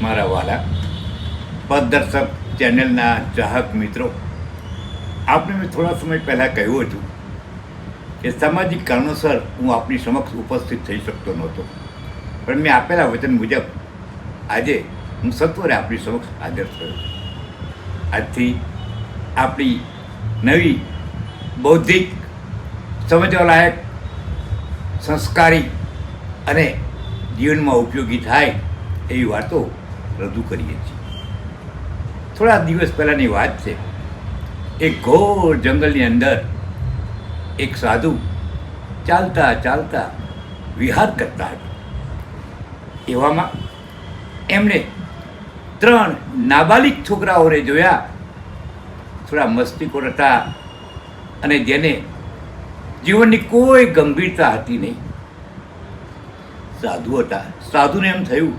મારા વાલા, પદદર્શક ચેનલના ચાહક મિત્રો, આપને મેં થોડા સમય પહેલાં કહ્યું હતું કે સામાજિક કારણોસર હું આપની સમક્ષ ઉપસ્થિત થઈ શકતો નહોતો. પણ મેં આપેલા વચન મુજબ આજે હું સત્વરે આપની સમક્ષ હાજર થયો આજથી આપણી નવી બૌદ્ધિક સમજવાલાયક, સંસ્કારી અને જીવનમાં ઉપયોગી થાય એવી વાતો રજૂ કરીએ છીએ. થોડા દિવસ પહેલાંની વાત છે. એક ઘોર જંગલની અંદર એક સાધુ ચાલતા ચાલતા વિહાર કરતા હતા. એવામાં એમણે ત્રણ નાબાલિક છોકરાઓને જોયા. થોડા મસ્તીખોર હતા અને જેને જીવનની કોઈ ગંભીરતા હતી નહીં. સાધુ હતા. સાધુને એમ થયું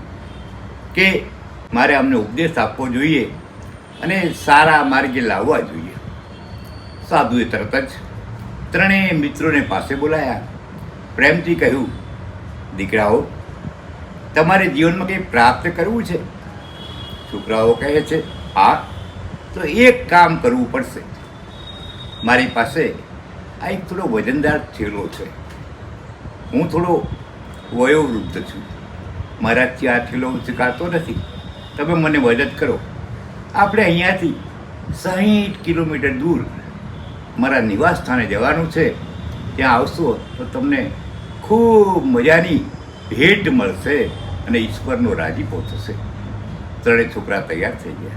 કે મારે અમને ઉપદેશ આપવો જોઈએ અને સારા માર્ગે લાવવા જોઈએ. સાધુએ તરત જ ત્રણેય મિત્રોને પાસે બોલાયા. પ્રેમથી કહ્યું, દીકરાઓ, તમારે જીવનમાં કંઈ પ્રાપ્ત કરવું છે? છોકરાઓ કહે છે, હા, તો એક કામ કરવું પડશે. મારી પાસે આ એક થોડો વજનદાર થેલો છે. હું થોડો વયોવૃદ્ધ છું. મારાથી આ થેલો ઉચકાતો નથી. તમે મને મદદ કરો. આપણે અહીંયાથી સાહીઠ કિલોમીટર દૂર મારા નિવાસ સ્થાને જવાનું છે. ત્યાં આવશો તો તમને ખૂબ મજાની ભેટ મળશે અને ઈશ્વરનો રાજીપો થશે ત્રણેય છોકરા તૈયાર થઈ ગયા.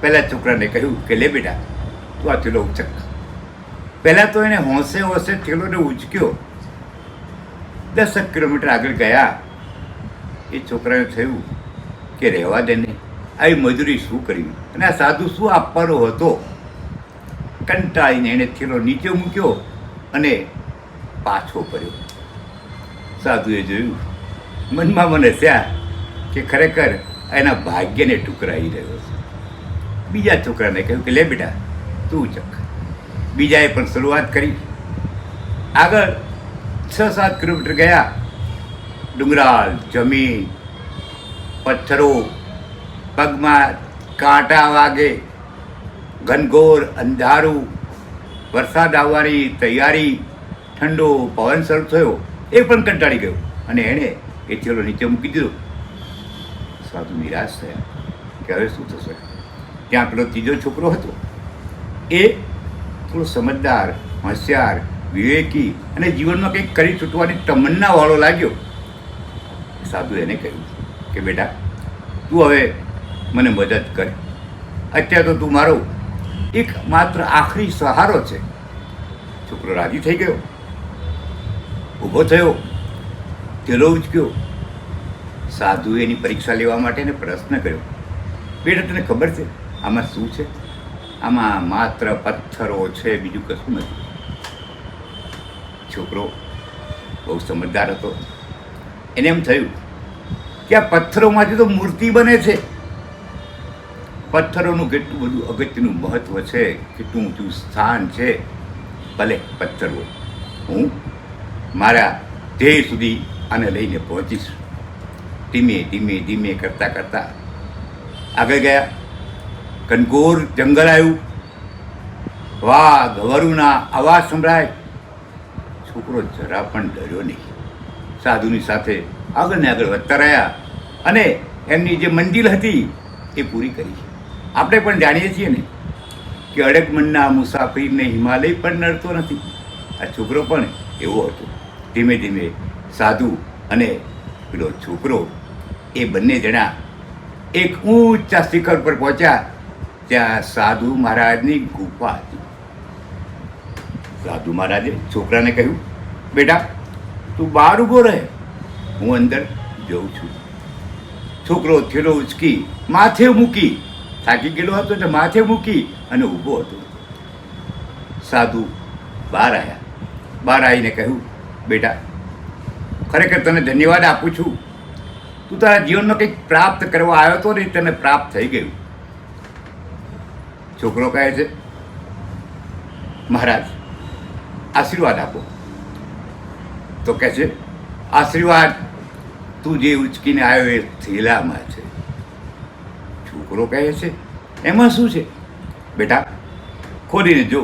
પહેલાં છોકરાને કહ્યું કે, લે બેટા, તું આ થેલો ઉચક. પહેલાં તો એને હોંશે હોંશે થેલોને ઉચક્યો. દસક કિલોમીટર આગળ ગયા, એ છોકરાને થયું કે રહેવા દે ને. આવી મજૂરી શું કરવી અને આ સાધુ શું આપવાનો હતો? કંટાળીને એણે થેલો નીચે મૂક્યો અને પાછો પડ્યો. સાધુએ જોયું, મનમાં મને થયા કે ખરેખર એના ભાગ્યને ટુકરાઈ રહ્યો છે. બીજા છોકરાને કહ્યું કે, લે બેટા, તું ચક. બીજાએ પણ શરૂઆત કરી. આગળ છ સાત કિલોમીટર ગયા. ડુંગરાળ, જમીન, પથ્થરો, પગમાં કાંટા વાગે, ઘનઘોર અંધારું, વરસાદ આવવાની તૈયારી, ઠંડો પવન શરૂ થયો, એ પણ કંટાળી ગયો. અને એણે એ ચેલો નીચે મૂકી દીધો. સાધુ નિરાશ થયા કે હવે શું થશે? ત્યાં પેલો ત્રીજો છોકરો હતો. એ થોડો સમજદાર, હોશિયાર વિવેકી અને જીવનમાં કંઈક કરી છૂટવાની તમન્નાવાળો લાગ્યો. સાધુ એને કહ્યું કે, બેટા, તું હવે મને મદદ કર. અત્યારે તો તું મારો એક માત્ર આખરી સહારો છે. છોકરો રાજી થઈ ગયો. ઊભો થયો. ચલો ઉચક્યો. સાધુએ એની પરીક્ષા લેવા માટે એને પ્રશ્ન કર્યો. બેટા, તને ખબર છે આમાં શું છે? આમાં માત્ર પથ્થરો છે, બીજું કશું નથી. છોકરો બહુ સમજદાર હતો. એને એમ થયું કે આ પથ્થરોમાંથી તો મૂર્તિ બને છે. પથ્થરોનું કેટલું બધું અગત્યનું મહત્વ છે, કેટલું ઊંચું સ્થાન છે. ભલે પથ્થર હું મારા ધ્યેય સુધી આને લઈને પહોંચીશ. ધીમે ધીમે ધીમે કરતાં કરતાં આગળ ગયા. કનકોર જંગલ આવ્યું. વાઘ, વરુના અવાજ સંભળાય. છોકરો જરા પણ ડર્યો નહીં. સાધુની સાથે આગળ ને આગળ વધતા રહ્યા અને એમની જે મંજિલ હતી એ પૂરી કરી. આપણે પણ જાણીએ છીએ ને કે અડગ મનના મુસાફરીને હિમાલય પણ નડતો નથી. આ છોકરો પણ એવો હતો. ધીમે ધીમે સાધુ અને પેલો છોકરો એ બંને જણા એક ઊંચા શિખર પર પહોંચ્યા. ત્યાં સાધુ મહારાજની ગુફા હતી. સાધુ મહારાજે છોકરાને કહ્યું બેટા, તું બહાર ઊભો રહે. હું અંદર જઉં છું. છોકરો થેલો ઉચકી, માથે મૂકી. થાકી ગયેલો હતો એટલે માથે મૂકી અને ઊભો હતો. સાધુ બહાર આવ્યા બહાર આવીને કહ્યું, બેટા, ખરેખર તને ધન્યવાદ આપું છું. તું તારા જીવનમાં કંઈક પ્રાપ્ત કરવા આવ્યો હતો ને તને પ્રાપ્ત થઈ ગયું. છોકરો કહે છે, મહારાજ, આશીર્વાદ આપો. તો કહે છે, આશીર્વાદ તું જે ઉચકીને આવ્યો એ થેલામાં છે. છોકરો કહે છે, એમાં શું છે? બેટા, ખોલીને જો.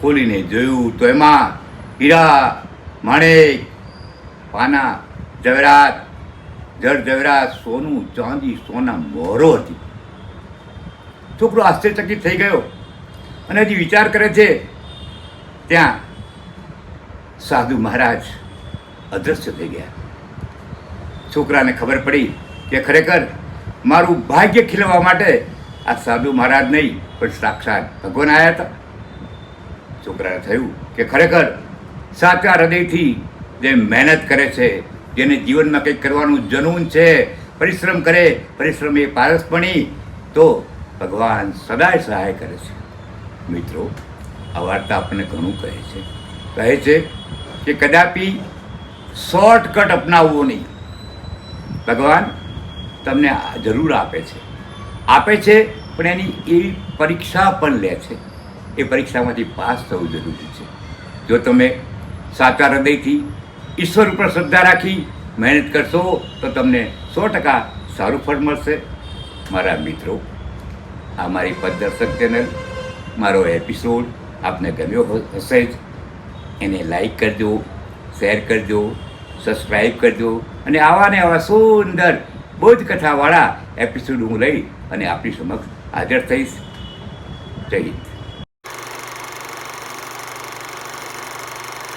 ખોલીને જોયું તો એમાં હીરા, માણેક, પાના જવેરાત જળ જવેરાત સોનું, ચાંદી, સોના મોરો હતી. છોકરો આશ્ચર્યચકિત થઈ ગયો અને હજી વિચાર કરે છે, ત્યાં સાધુ મહારાજ અદૃશ્ય થઈ ગયા. છોકરાને ખબર પડી કે ખરેખર મારું ભાગ્ય ખીલવા માટે આ સાધુ મહારાજ નહીં, પણ સાક્ષાત ભગવાન આવ્યા હતા. છોકરાને થયું કે ખરેખર સાચા હૃદયથી જે મહેનત કરે છે, જેને જીવનમાં કંઈક કરવાનું જનૂન છે, પરિશ્રમ કરે, પરિશ્રમ એ પારસપણી, તો ભગવાન સદાય સહાય કરે છે. મિત્રો, આ વાર્તા આપણને ઘણું કહે છે. કહે છે કે કદાપી શોર્ટકટ અપનાવવો નહીં. ભગવાન તમને જરૂર આપે છે. આપે છે, પણ એની એવી પરીક્ષા પણ લે છે. એ પરીક્ષામાંથી પાસ થવું જરૂરી છે. જો તમે સાચા હૃદયથી ઈશ્વર ઉપર શ્રદ્ધા રાખી મહેનત કરશો, તો તમને સો ટકા સારું ફળ મળશે. મારા મિત્રો, આ મારી પદદર્શક ચેનલ, મારો એપિસોડ આપને ગમ્યો હશે જ. એને લાઈક કરજો શેર કરજો સબસ્ક્રાઈબ કરજો. અને આવા ને આવા સુંદર બોધ કથાવાળા એપિસોડ હું લઈ અને આપણી સમક્ષ હાજર થઈશ. જય હિન્દ.